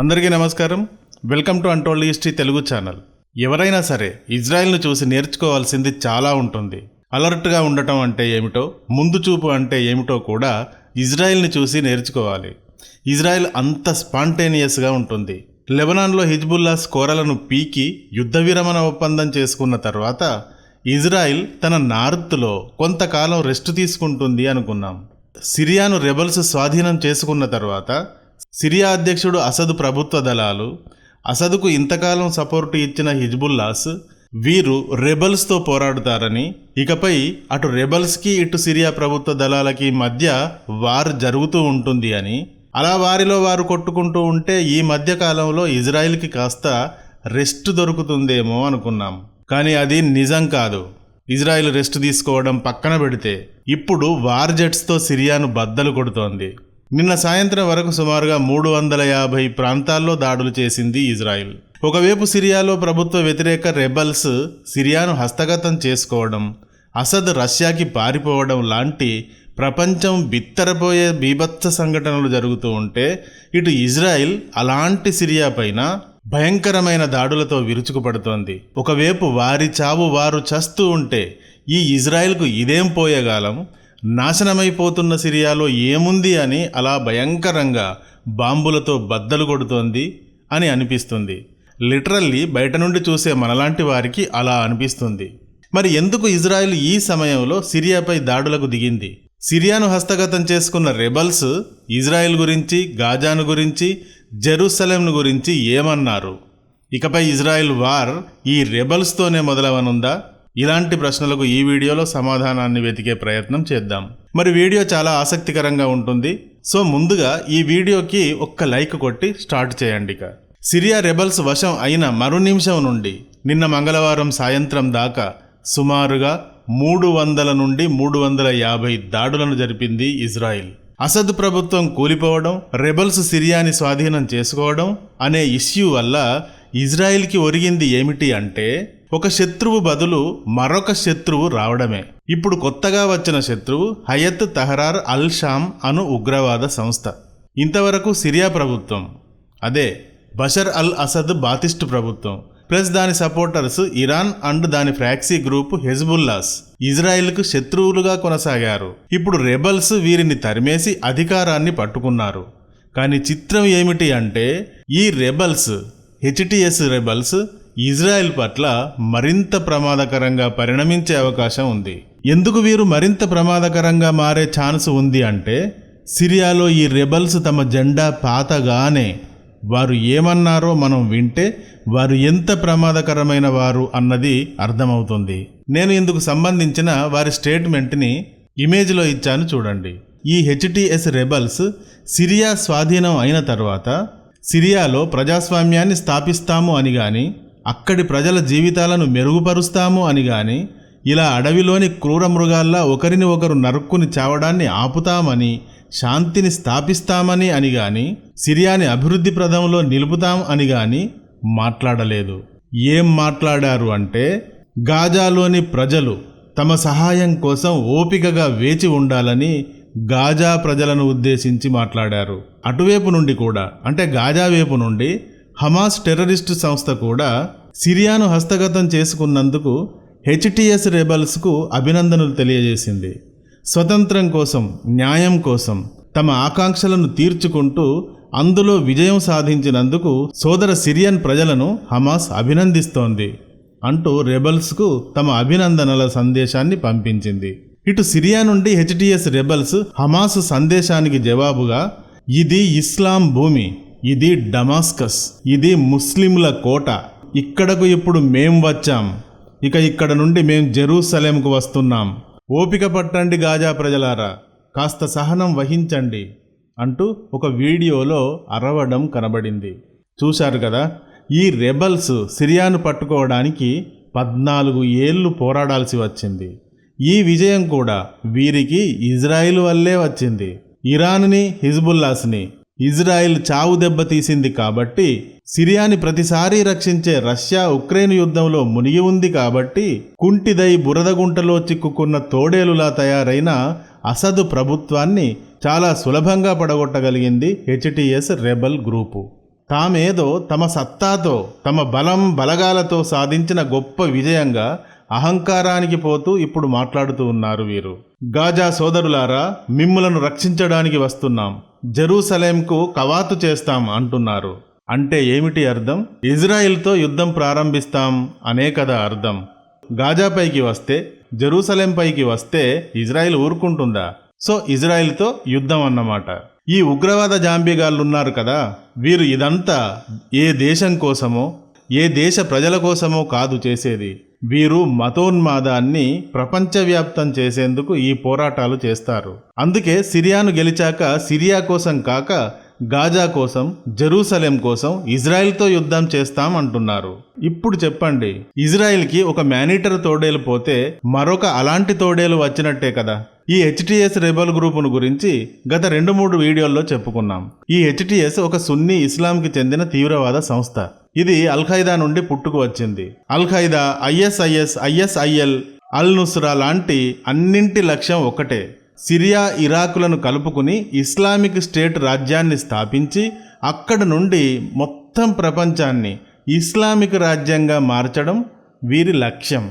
అందరికీ నమస్కారం. Welcome to untold history Telugu channel. ఎవరైనా సరే ఇజ్రాయెల్ను చూసి నేర్చుకోవాల్సింది చాలా ఉంటుంది. అలర్ట్గా ఉండటం అంటే ఏమిటో ముందు చూపు అంటే ఏమిటో కూడా ఇజ్రాయెల్ని చూసి నేర్చుకోవాలి. ఇజ్రాయెల్ అంత స్పాంటేనియస్గా ఉంటుంది. లెబనాన్లో హిజ్బుల్లాస్ కోరలను పీకి యుద్ధ విరమణ ఒప్పందం చేసుకున్న తర్వాత ఇజ్రాయిల్ తన నార్త్లో కొంతకాలం రెస్ట్ తీసుకుంటుంది అనుకున్నాం. సిరియాను రెబల్స్ స్వాధీనం చేసుకున్న తర్వాత సిరియా అధ్యక్షుడు అసద్ ప్రభుత్వ దళాలు అసదుకు ఇంతకాలం సపోర్టు ఇచ్చిన హిజ్బుల్లాస్ వీరు రెబల్స్తో పోరాడుతారని ఇకపై అటు రెబల్స్కి ఇటు సిరియా ప్రభుత్వ దళాలకి మధ్య వార్ జరుగుతూ ఉంటుంది అని అలా వారిలో వారు కొట్టుకుంటూ ఉంటే ఈ మధ్య కాలంలో ఇజ్రాయిల్కి కాస్త రెస్ట్ దొరుకుతుందేమో అనుకున్నాం. కానీ అది నిజం కాదు. ఇజ్రాయిల్ రెస్ట్ తీసుకోవడం పక్కన పెడితే ఇప్పుడు వార్ జెట్స్తో సిరియాను బద్దలు కొడుతోంది. నిన్న సాయంత్రం వరకు సుమారుగా మూడు వందల యాభై ప్రాంతాల్లో దాడులు చేసింది ఇజ్రాయిల్. ఒకవైపు సిరియాలో ప్రభుత్వ వ్యతిరేక రెబల్స్ సిరియాను హస్తగతం చేసుకోవడం అసద్ రష్యాకి పారిపోవడం లాంటి ప్రపంచం బిత్తరపోయే బీభత్స సంఘటనలు జరుగుతూ ఉంటే ఇటు ఇజ్రాయిల్ అలాంటి సిరియా పైన భయంకరమైన దాడులతో విరుచుకుపడుతోంది. ఒకవైపు వారి చావు వారు చస్తూ ఉంటే ఈ ఇజ్రాయిల్కు ఇదేం పోయేగాలం? నాశనమైపోతున్న సిరియాలో ఏముంది అని అలా భయంకరంగా బాంబులతో బద్దలు కొడుతోంది అని అనిపిస్తుంది. లిటరల్లీ బయట నుండి చూసే మనలాంటి వారికి అలా అనిపిస్తుంది. మరి ఎందుకు ఇజ్రాయెల్ ఈ సమయంలో సిరియాపై దాడులకు దిగింది? సిరియాను హస్తగతం చేసుకున్న రెబల్స్ ఇజ్రాయెల్ గురించి గాజాను గురించి జెరూసలేంను గురించి ఏమన్నారు? ఇకపై ఇజ్రాయెల్ వార్ ఈ రెబల్స్తోనే మొదలవనుందా? ఇలాంటి ప్రశ్నలకు ఈ వీడియోలో సమాధానాన్ని వెతికే ప్రయత్నం చేద్దాం. మరి వీడియో చాలా ఆసక్తికరంగా ఉంటుంది. సో ముందుగా ఈ వీడియోకి ఒక్క లైక్ కొట్టి స్టార్ట్ చేయండి ఇక. సిరియా రెబల్స్ వశం అయిన మరు నిమిషం నుండి నిన్న మంగళవారం సాయంత్రం దాకా సుమారుగా మూడు వందల నుండి మూడు వందల యాభై దాడులను జరిపింది ఇజ్రాయిల్. అసద్ ప్రభుత్వం కూలిపోవడం రెబల్స్ సిరియాని స్వాధీనం చేసుకోవడం అనే ఇష్యూ వల్ల ఇజ్రాయిల్కి ఒరిగింది ఏమిటి అంటే ఒక శత్రువు బదులు మరొక శత్రువు రావడమే. ఇప్పుడు కొత్తగా వచ్చిన శత్రువు హయత్ తహరార్ అల్ షామ్ అను ఉగ్రవాద సంస్థ. ఇంతవరకు సిరియా ప్రభుత్వం అదే బషర్ అల్ అసద్ బాతిస్ట్ ప్రభుత్వం ప్లస్ దాని సపోర్టర్స్ ఇరాన్ అండ్ దాని ఫ్రాక్సీ గ్రూప్ హెజ్బుల్లాస్ ఇజ్రాయెల్కు శత్రువులుగా కొనసాగారు. ఇప్పుడు రెబల్స్ వీరిని తరిమేసి అధికారాన్ని పట్టుకున్నారు. కానీ చిత్రం ఏమిటి అంటే ఈ రెబల్స్ హెచ్టిఎస్ రెబల్స్ ఇజ్రాయెల్ పట్ల మరింత ప్రమాదకరంగా పరిణమించే అవకాశం ఉంది. ఎందుకు వీరు మరింత ప్రమాదకరంగా మారే ఛాన్స్ ఉంది అంటే సిరియాలో ఈ రెబల్స్ తమ జెండా పాతగానే వారు ఏమన్నారో మనం వింటే వారు ఎంత ప్రమాదకరమైన వారు అన్నది అర్థమవుతుంది. నేను ఇందుకు సంబంధించిన వారి స్టేట్మెంట్ని ఇమేజ్లో ఇచ్చాను చూడండి. ఈ హెచ్టిఎస్ రెబల్స్ సిరియా స్వాధీనం అయిన తర్వాత సిరియాలో ప్రజాస్వామ్యాన్ని స్థాపిస్తాము అని కానీ అక్కడి ప్రజల జీవితాలను మెరుగుపరుస్తాము అని గాని ఇలా అడవిలోని క్రూర మృగాల్లా ఒకరిని ఒకరు నరుక్కుని చావడాన్ని ఆపుతామని శాంతిని స్థాపిస్తామని అని గాని సిరియాని అభివృద్ధి ప్రదంలో నిలుపుతాం అని గాని మాట్లాడలేదు. ఏం మాట్లాడారు అంటే గాజాలోని ప్రజలు తమ సహాయం కోసం ఓపికగా వేచి ఉండాలని గాజా ప్రజలను ఉద్దేశించి మాట్లాడారు. అటువైపు నుండి కూడా అంటే గాజా వైపు నుండి హమాస్ టెర్రరిస్టు సంస్థ కూడా సిరియాను హస్తగతం చేసుకున్నందుకు హెచ్టిఎస్ రెబల్స్కు అభినందనలు తెలియజేసింది. స్వతంత్రం కోసం న్యాయం కోసం తమ ఆకాంక్షలను తీర్చుకుంటూ అందులో విజయం సాధించినందుకు సోదర సిరియన్ ప్రజలను హమాస్ అభినందిస్తోంది అంటూ రెబల్స్కు తమ అభినందనల సందేశాన్ని పంపించింది. ఇటు సిరియా నుండి హెచ్టిఎస్ రెబల్స్ హమాస్ సందేశానికి జవాబుగా ఇది ఇస్లాం భూమి ఇది డమాస్కస్ ఇది ముస్లింల కోట. ఇక్కడకు ఇప్పుడు మేం వచ్చాం. ఇక ఇక్కడ నుండి మేం జెరూసలేంకు వస్తున్నాం. ఓపిక పట్టండి గాజా ప్రజలారా కాస్త సహనం వహించండి అంటూ ఒక వీడియోలో అరవడం కనబడింది. చూశారు కదా ఈ రెబల్స్ సిరియాను పట్టుకోవడానికి పద్నాలుగు ఏళ్ళు పోరాడాల్సి వచ్చింది. ఈ విజయం కూడా వీరికి ఇజ్రాయిల్ వల్లే వచ్చింది. ఇరాన్ని హిజ్బుల్లాస్ని ఇజ్రాయిల్ చావు దెబ్బ తీసింది కాబట్టి సిరియాని ప్రతిసారి రక్షించే రష్యా ఉక్రెయిన్ యుద్ధంలో మునిగి ఉంది కాబట్టి కుంటిదై బురదగుంటలో చిక్కుకున్న తోడేలులా తయారైన అసదు ప్రభుత్వాన్ని చాలా సులభంగా పడగొట్టగలిగింది హెచ్టిఎస్ రెబల్ గ్రూపు. తామేదో తమ సత్తాతో తమ బలం బలగాలతో సాధించిన గొప్ప విజయంగా అహంకారానికి పోతూ ఇప్పుడు మాట్లాడుతూ ఉన్నారు వీరు. గాజా సోదరులారా మిమ్ములను రక్షించడానికి వస్తున్నాం. జెరూసలేంకు కవాతు చేస్తాం అంటున్నారు. అంటే ఏమిటి అర్థం? ఇజ్రాయిల్తో యుద్ధం ప్రారంభిస్తాం అనే కదా అర్థం. గాజాపైకి వస్తే జెరూసలేం పైకి వస్తే ఇజ్రాయిల్ ఊరుకుంటుందా? సో ఇజ్రాయిల్తో యుద్ధం అన్నమాట. ఈ ఉగ్రవాద జాంబీగాళ్ళు ఉన్నారు కదా వీరు ఇదంతా ఏ దేశం కోసమో ఏ దేశ ప్రజల కోసమో కాదు చేసేది. వీరు మతోన్మాదాన్ని ప్రపంచవ్యాప్తం చేసేందుకు ఈ పోరాటాలు చేస్తారు. అందుకే సిరియాను గెలిచాక సిరియా కోసం కాక గాజా కోసం జెరూసలేం కోసం ఇజ్రాయెల్తో యుద్ధం చేస్తాం అంటున్నారు. ఇప్పుడు చెప్పండి ఇజ్రాయెల్కి ఒక మేనీటర్ తోడేలు పోతే మరొక అలాంటి తోడేలు వచ్చినట్టే కదా? ఈ హెచ్టిఎస్ రెబల్ గ్రూపును గురించి గత రెండు మూడు వీడియోల్లో చెప్పుకున్నాం. ఈ హెచ్టిఎస్ ఒక సున్నీ ఇస్లాంకి చెందిన తీవ్రవాద సంస్థ. ఇది అల్ ఖైదా నుండి పుట్టుకు వచ్చింది. Al Qaeda ISIS ISIL al Nusra లాంటి అన్నింటి లక్ష్యం ఒకటే సిరియా ఇరాకులను కలుపుకుని ఇస్లామిక్ స్టేట్ రాజ్యాన్ని స్థాపించి అక్కడ నుండి మొత్తం ప్రపంచాన్ని ఇస్లామిక్ రాజ్యంగా మార్చడం వీరి లక్ష్యం.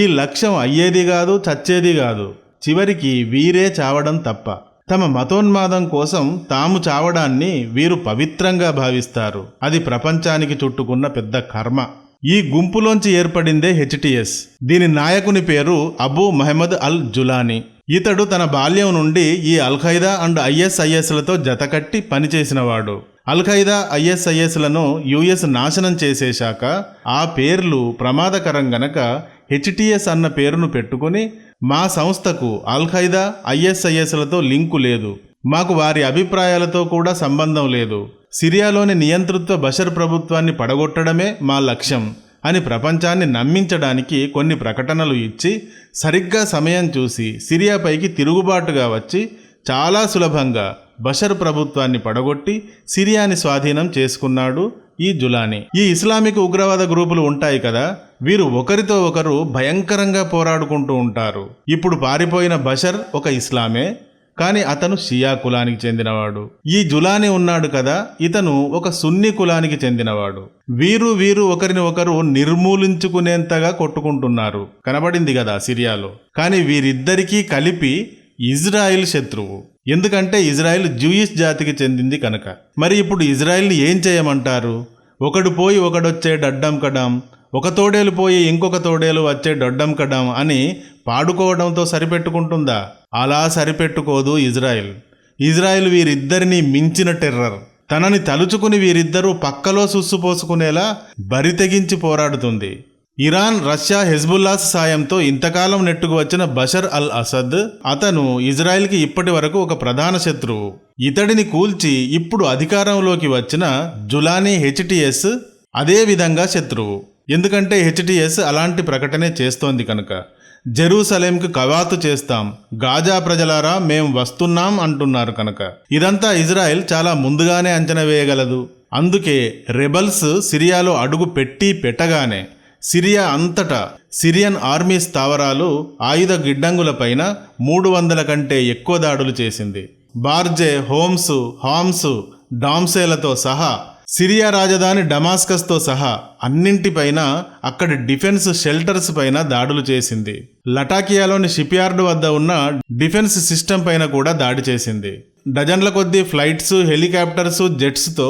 ఈ లక్ష్యం అయ్యేది కాదు చచ్చేది కాదు. చివరికి వీరే చావడం తప్ప. తమ మతోన్మాదం కోసం తాము చావడాన్ని వీరు పవిత్రంగా భావిస్తారు. అది ప్రపంచానికి చుట్టుకున్న పెద్ద కర్మ. ఈ గుంపులోంచి ఏర్పడిందే హెచ్టిఎస్. దీని నాయకుని పేరు అబూ మహమ్మద్ అల్ జులానీ. ఇతడు తన బాల్యం నుండి ఈ అల్ ఖైదా అండ్ ఐఎస్ఐఎస్లతో జతకట్టి పనిచేసినవాడు. అల్ ఖైదా ఐఎస్ఐఎస్లను యుఎస్ నాశనం చేసేశాక ఆ పేర్లు ప్రమాదకరం గనక హెచ్టిఎస్ అన్న పేరును పెట్టుకుని మా సంస్థకు అల్ ఖైదా ఐఎస్ఐఎస్లతో లింకు లేదు. మాకు వారి అభిప్రాయాలతో కూడా సంబంధం లేదు. సిరియాలోని నియంతృత్వ బషర్ ప్రభుత్వాన్ని పడగొట్టడమే మా లక్ష్యం అని ప్రపంచాన్ని నమ్మించడానికి కొన్ని ప్రకటనలు ఇచ్చి సరిగ్గా సమయం చూసి సిరియాపైకి తిరుగుబాటుగా వచ్చి చాలా సులభంగా బషర్ ప్రభుత్వాన్ని పడగొట్టి సిరియాని స్వాధీనం చేసుకున్నాడు ఈ జులాని. ఈ ఇస్లామిక్ ఉగ్రవాద గ్రూపులు ఉంటాయి కదా వీరు ఒకరితో ఒకరు భయంకరంగా పోరాడుకుంటూ ఉంటారు. ఇప్పుడు పారిపోయిన బషర్ ఒక ఇస్లామే కానీ అతను షియా కులానికి చెందినవాడు. ఈ జులాని ఉన్నాడు కదా ఇతను ఒక సున్ని కులానికి చెందినవాడు. వీరు వీరు ఒకరిని ఒకరు నిర్మూలించుకునేంతగా కొట్టుకుంటున్నారు. కనబడింది కదా సిరియాలో. కానీ వీరిద్దరికీ కలిపి ఇజ్రాయిల్ శత్రువు. ఎందుకంటే ఇజ్రాయిల్ జూయిష్ జాతికి చెందింది కనుక. మరి ఇప్పుడు ఇజ్రాయిల్ని ఏం చేయమంటారు? ఒకడు పోయి ఒకడొచ్చే డడ్డం కడాం ఒక తోడేలు పోయి ఇంకొక తోడేలు వచ్చే డొడ్డం కడం అని పాడుకోవడంతో సరిపెట్టుకుంటుందా? అలా సరిపెట్టుకోదు ఇజ్రాయిల్. ఇజ్రాయిల్ వీరిద్దరినీ మించిన టెర్రర్. తనని తలుచుకుని వీరిద్దరూ పక్కలో సుస్సుపోసుకునేలా బరితెగించి పోరాడుతుంది. ఇరాన్ రష్యా హెజ్బుల్లాస్ సాయంతో ఇంతకాలం నెట్టుకు వచ్చిన బషర్ అల్ అసద్ అతను ఇజ్రాయెల్కి ఇప్పటి వరకు ఒక ప్రధాన శత్రువు. ఇతడిని కూల్చి ఇప్పుడు అధికారంలోకి వచ్చిన జులానీ హెచ్టిఎస్ అదే విధంగా శత్రువు. ఎందుకంటే హెచ్టిఎస్ అలాంటి ప్రకటనే చేస్తోంది కనుక. జెరూసలేంకు కవాతు చేస్తాం. గాజా ప్రజలారా మేం వస్తున్నాం అంటున్నారు కనుక. ఇదంతా ఇజ్రాయెల్ చాలా ముందుగానే అంచనా వేయగలదు. అందుకే రెబల్స్ సిరియాలో అడుగు పెట్టి పెట్టగానే సిరియా అంతటా సిరియన్ ఆర్మీ స్థావరాలు ఆయుధ గిడ్డంగులపైన మూడు వందల కంటే ఎక్కువ దాడులు చేసింది. బార్జే హోమ్స్ హామ్స్ డామ్సేలతో సహా సిరియా రాజధాని డమాస్కస్తో సహా అన్నింటిపైన అక్కడి డిఫెన్స్ షెల్టర్స్ పైన దాడులు చేసింది. లటాకియాలోని షిప్యార్డ్ వద్ద ఉన్న డిఫెన్స్ సిస్టమ్ పైన కూడా దాడి చేసింది. డజన్ల కొద్దీ ఫ్లైట్స్ హెలికాప్టర్స్ జెట్స్తో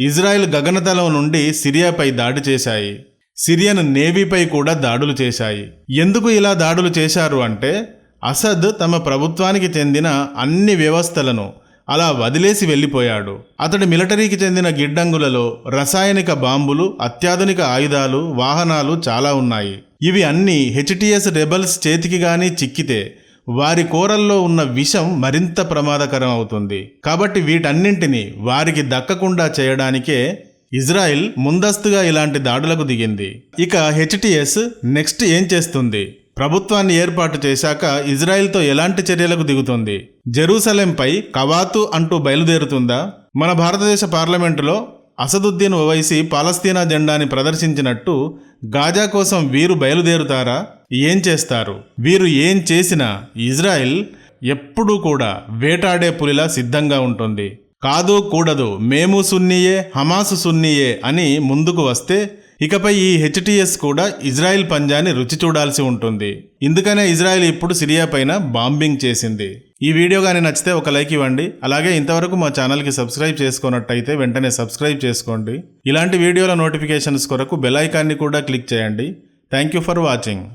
ఇజ్రాయెల్ గగనతలం నుండి సిరియాపై దాడి చేశాయి. సిరియన్ నేవీపై కూడా దాడులు చేశాయి. ఎందుకు ఇలా దాడులు చేశారు అంటే అసద్ తమ ప్రభుత్వానికి చెందిన అన్ని వ్యవస్థలను అలా వదిలేసి వెళ్ళిపోయాడు. అతడి మిలిటరీకి చెందిన గిడ్డంగులలో రసాయనిక బాంబులు అత్యాధునిక ఆయుధాలు వాహనాలు చాలా ఉన్నాయి. ఇవి అన్నీ హెచ్టిఎస్ రెబల్స్ చేతికి గాని చిక్కితే వారి కూరల్లో ఉన్న విషం మరింత ప్రమాదకరం అవుతుంది. కాబట్టి వీటన్నింటినీ వారికి దక్కకుండా చేయడానికే ఇజ్రాయిల్ ముందస్తుగా ఇలాంటి దాడులకు దిగింది. ఇక హెచ్టిఎస్ నెక్స్ట్ ఏం చేస్తుంది? ప్రభుత్వాన్ని ఏర్పాటు చేశాక ఇజ్రాయెల్తో ఎలాంటి చర్యలకు దిగుతుంది? జెరూసలేంపై కవాతు అంటూ బయలుదేరుతుందా? మన భారతదేశ పార్లమెంటులో అసదుద్దీన్ ఓవైసీ పాలస్తీనా జెండాని ప్రదర్శించినట్టు గాజా కోసం వీరు బయలుదేరుతారా? ఏం చేస్తారు? వీరు ఏం చేసినా ఇజ్రాయెల్ ఎప్పుడూ కూడా వేటాడే పులిలా సిద్ధంగా ఉంటుంది. కాదు కూడదు. మేము సున్నీయే హమాసు సున్నీయే అని ముందుకు వస్తే ఇకపై ఈ హెచ్టిఎస్ కూడా ఇజ్రాయెల్ పంజాని రుచి చూడాల్సి ఉంటుంది. ఇందుకనే ఇజ్రాయెల్ ఇప్పుడు సిరియా పైన బాంబింగ్ చేసింది. ఈ వీడియో కానీ నచ్చితే ఒక లైక్ ఇవ్వండి. అలాగే ఇంతవరకు మా ఛానల్కి సబ్స్క్రైబ్ చేసుకున్నట్టయితే వెంటనే సబ్స్క్రైబ్ చేసుకోండి. ఇలాంటి వీడియోల నోటిఫికేషన్స్ కొరకు బెల్ ఐకాన్ని కూడా క్లిక్ చేయండి. Thank you for watching.